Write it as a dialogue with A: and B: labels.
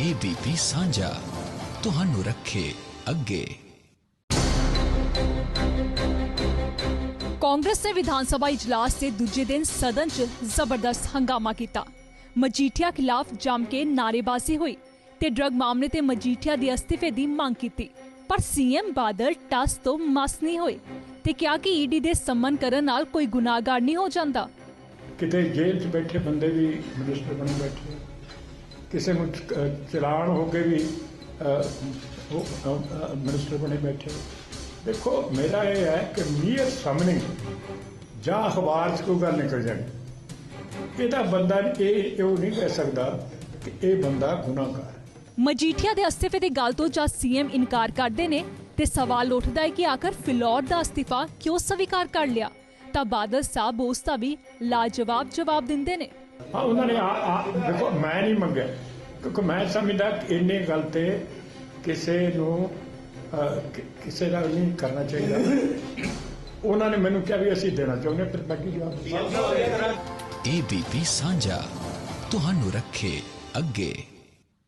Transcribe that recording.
A: ABP ਸਾਂਝਾ ਤੁਹਾਨੂੰ ਰੱਖੇ ਅੱਗੇ।
B: ਕਾਂਗਰਸ ਨੇ ਵਿਧਾਨ ਸਭਾ ਇਜਲਾਸ ਦੇ ਦੂਜੇ ਦਿਨ ਸਦਨ 'ਚ ਜ਼ਬਰਦਸਤ ਹੰਗਾਮਾ ਕੀਤਾ। ਮਜੀਠੀਆ ਖਿਲਾਫ ਜੰਮ ਕੇ ਨਾਅਰੇਬਾਜ਼ੀ ਹੋਈ ਤੇ ਡਰੱਗ ਮਾਮਲੇ ਤੇ ਮਜੀਠੀਆ ਦੇ ਅਸਤੀਫੇ ਦੀ ਮੰਗ ਕੀਤੀ। ਪਰ ਸੀਐਮ ਬਾਦਲ ਟਸ ਤੋਂ ਮਸ ਨਹੀਂ ਹੋਏ ਤੇ ਕਿਹਾ ਕਿ ਈਡੀ ਦੇ ਸੰਮਨ ਕਰਨ ਨਾਲ ਕੋਈ ਗੁਨਾਹਗਾਰ ਨਹੀਂ ਹੋ ਜਾਂਦਾ।
C: ਕਿਤੇ ਜੇਲ੍ਹ 'ਚ ਬੈਠੇ ਬੰਦੇ ਵੀ ਮਿਨਿਸਟਰ ਬਣੇ ਬੈਠੇ। ਕਿਸੇ ਨੂੰ ਅਹ, ਹੋ ਕੇ ਵੀ ਮਿਨਿਸਟਰ ਬਣੇ ਬੈਠੇ ਦੇਖੋ ਮੇਰਾ ਇਹ ਹੈ ਕਿ ਮੀਅਰ ਸਾਹਮਣੇ ਜਾਂ ਅਖਬਾਰ 'ਚ ਕੋਈ ਗੱਲ ਨਿਕਲ ਜਾਣੀ। ਇਹਦਾ ਬੰਦਾ ਇਹ ਉਹ ਨਹੀਂ ਕਹਿ ਸਕਦਾ ਕਿ ਇਹ ਬੰਦਾ ਗੁਨਾਹਗਾਰ
B: ਮਜੀਠੀਆ ਦੇ ਅਸਤੀਫੇ ਦੀ ਗੱਲ ਤੋਂ ਜਦ ਸੀਐਮ ਇਨਕਾਰ ਕਰਦੇ ਨੇ ਤੇ ਸਵਾਲ ਉੱਠਦਾ ਹੈ ਕਿ ਆਖਰ ਫਿਲੌਰ ਦਾ ਅਸਤੀਫਾ ਕਿਉਂ ਸਵੀਕਾਰ ਕਰ ਲਿਆ ਤਾਂ ਬਾਦਲ ਸਾਹਿਬ ਉਸ ਦਾ ਵੀ ਲਾਜਵਾਬ ਜਵਾਬ ਦਿੰਦੇ ਨੇ।
C: ਹਾਂ ਉਹਨਾਂ ਨੇ ਆ ਆ- ਦੇਖੋ ਮੈਂ ਨਹੀਂ ਮੰਗਿਆ। ਕਿਉਂਕਿ ਮੈਂ ਸਮਝਦਾ ਇੰਨੇ ਗੱਲ ਤੇ ਕਿਸੇ ਨੂੰ ਕਿਸੇ ਦਾ ਨਹੀਂ ਕਰਨਾ ਚਾਹੀਦਾ। ਉਹਨਾਂ ਨੇ ਮੈਨੂੰ ਕਿਹਾ ਵੀ ਅਸੀਂ ਦੇਣਾ ਚਾਹੁੰਦੇ ਹਾਂ, ਫਿਰ ਬਾਕੀ ਜਵਾਬ
A: ਏਬੀਪੀ ਸਾਂਝਾ ਤੁਹਾਨੂੰ ਰੱਖੇ ਅੱਗੇ।